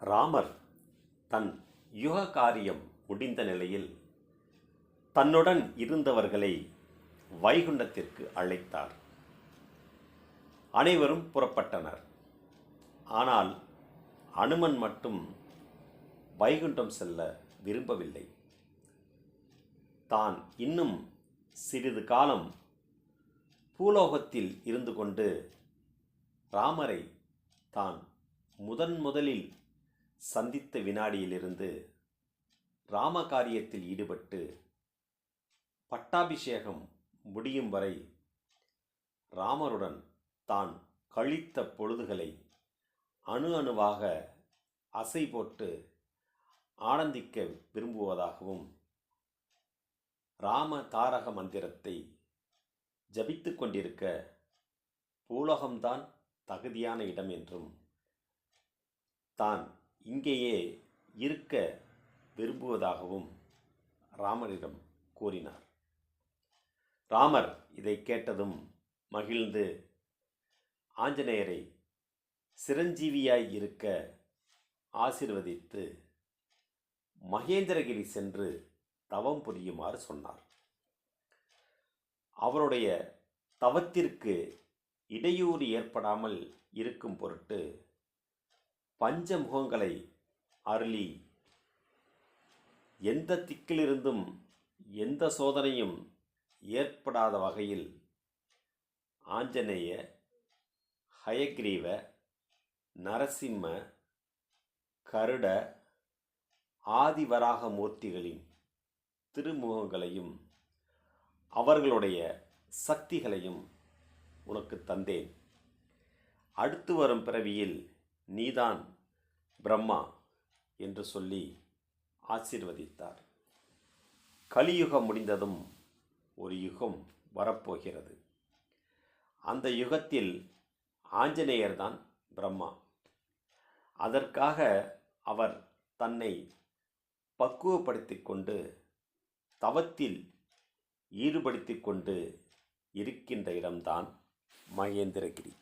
ராமர் தன் யுக காரியம் முடிந்த நிலையில் தன்னுடன் இருந்தவர்களை வைகுண்டத்திற்கு அழைத்தார். அனைவரும் புறப்பட்டனர். ஆனால் அனுமன் மட்டும் வைகுண்டம் செல்ல விரும்பவில்லை. தான் இன்னும் சிறிது காலம் பூலோகத்தில் இருந்து கொண்டு ராமரை தான் முதன் முதலில் சந்தித்த வினாடியிலிருந்து ராம காரியத்தில் ஈடுபட்டு பட்டாபிஷேகம் முடியும் வரை ராமருடன் தான் கழித்த பொழுதுகளை அணு அணுவாக அசை போட்டு ஆனந்திக்க விரும்புவதாகவும் ராம தாரக மந்திரத்தை ஜபித்து கொண்டிருக்க பூலோகம்தான் தகுதியான இடம் என்றும் தான் இங்கேயே இருக்க விரும்புவதாகவும் ராமரிடம் கூறினார். ராமர் இதை கேட்டதும் மகிழ்ந்து ஆஞ்சநேயரை சிரஞ்சீவியாய் இருக்க ஆசிர்வதித்து மகேந்திரகிரி சென்று தவம் புரியுமாறு சொன்னார். அவருடைய தவத்திற்கு இடையூறு ஏற்படாமல் இருக்கும் பொருட்டு பஞ்சமுகங்களை அருளி எந்த திக்கிலிருந்தும் எந்த சோதனையும் ஏற்படாத வகையில் ஆஞ்சநேய ஹயக்ரீவ நரசிம்ம கருட ஆதிவராக மூர்த்திகளின் திருமுகங்களையும் அவர்களுடைய சக்திகளையும் உனக்கு தந்தேன். அடுத்து வரும் பிறவியில் நீதான் பிரம்மா என்று சொல்லி ஆசீர்வதித்தார். கலியுகம் முடிந்ததும் ஒரு யுகம் வரப்போகிறது. அந்த யுகத்தில் ஆஞ்சநேயர்தான் பிரம்மா. அதற்காக அவர் தன்னை பக்குவப்படுத்திக் கொண்டு தவத்தில் ஈடுபடுத்திக் கொண்டு இருக்கின்ற இடம்தான் மகேந்திரகிரி.